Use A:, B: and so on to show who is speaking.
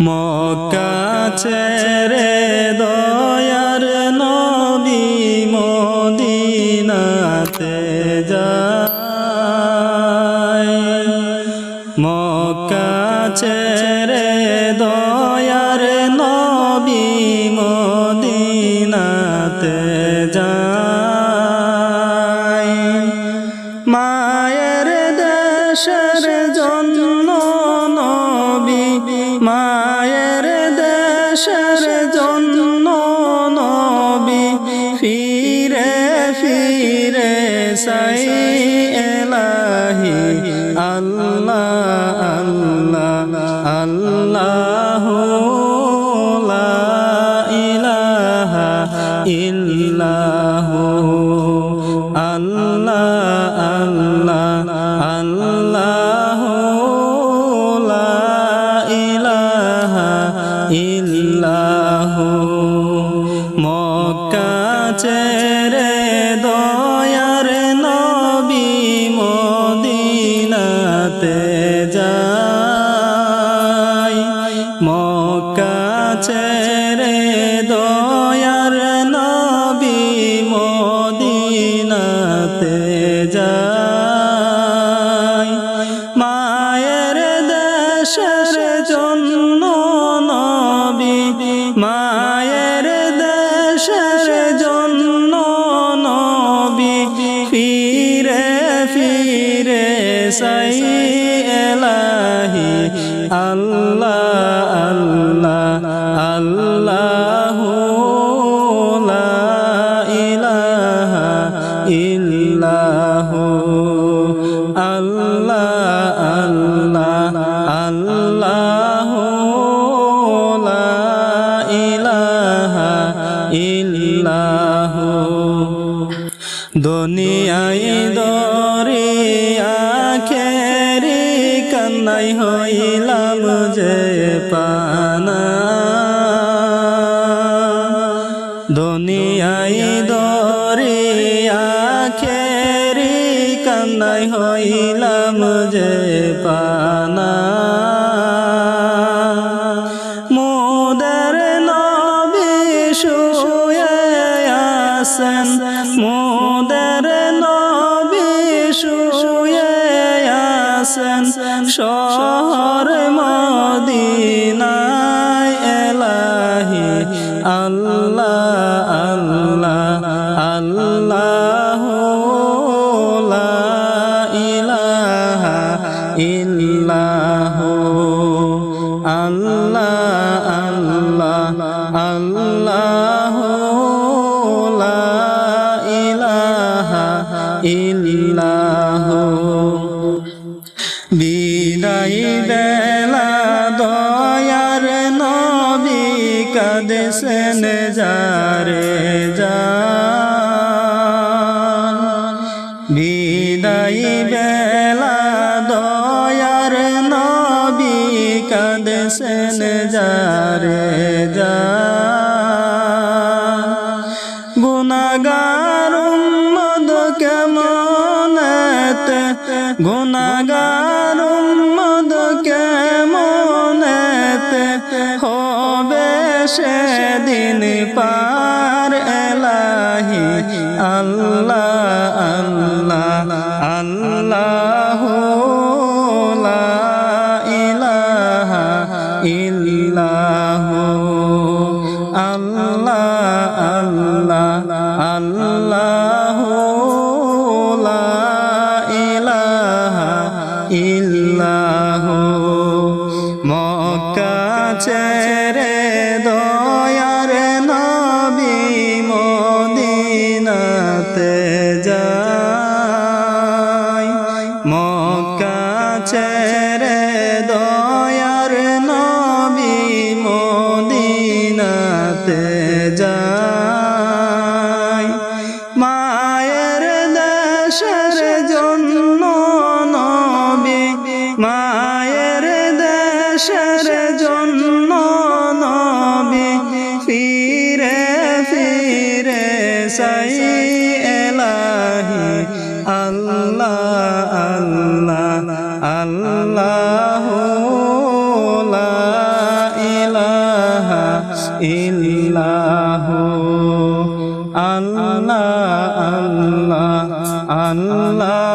A: মক্কা ছেড়ে দয়ার নবী মদিনাতে যায়। মক্কা ছেড়ে দয়ার নবী মদিনাতে যায়। মায়ের দেশের জন্য নবী ফিরে ফিরে সাই এলাহি। আল্লাহ আল্লাহ আল্লাহ ইলাহা ইল্লাহু। আল্লাহ আল্লাহ। মক্কা সাই এলাহি আল্লাহ আল্লাহ আল্লাহ ইলাহা ইল্লাহু আল্লাহ আল্লাহ আল্লাহ ইলাহা ইল্লাহু দুনিয়ায় দরিয়া কান্নাই হইলাম যে পানা। দুনিয়ায় দরিয়া খেরি কান্নাই হইলাম যে পানা। মোদের নবী শুয়ে আসেন শহর মদিনায় এলাহি আল্লাহ আল্লাহ আল্লাহ ইলাহা ইল্লাহু আল্লাহ আল্লাহ আল্লাহ ইলাহা ইল্লাহু। কাদেশেন যারে যা বিদায় বেলা দয়ার নবী কাদেশেন যারে যা গুনাগার উম্মদ কেমনেতে গুনাগার সেদিন পার এলাহি আল্লাহ আল্লাহ আল্লাহ ইলাহা ইল্লাহু আল্লাহ আল্লাহ আল্লাহ সাই এলাহি আল্লাহ আল্লাহ আল্লাহ ইলাহা ইল্লাহ আল্লাহ আল্লাহ আল্লাহ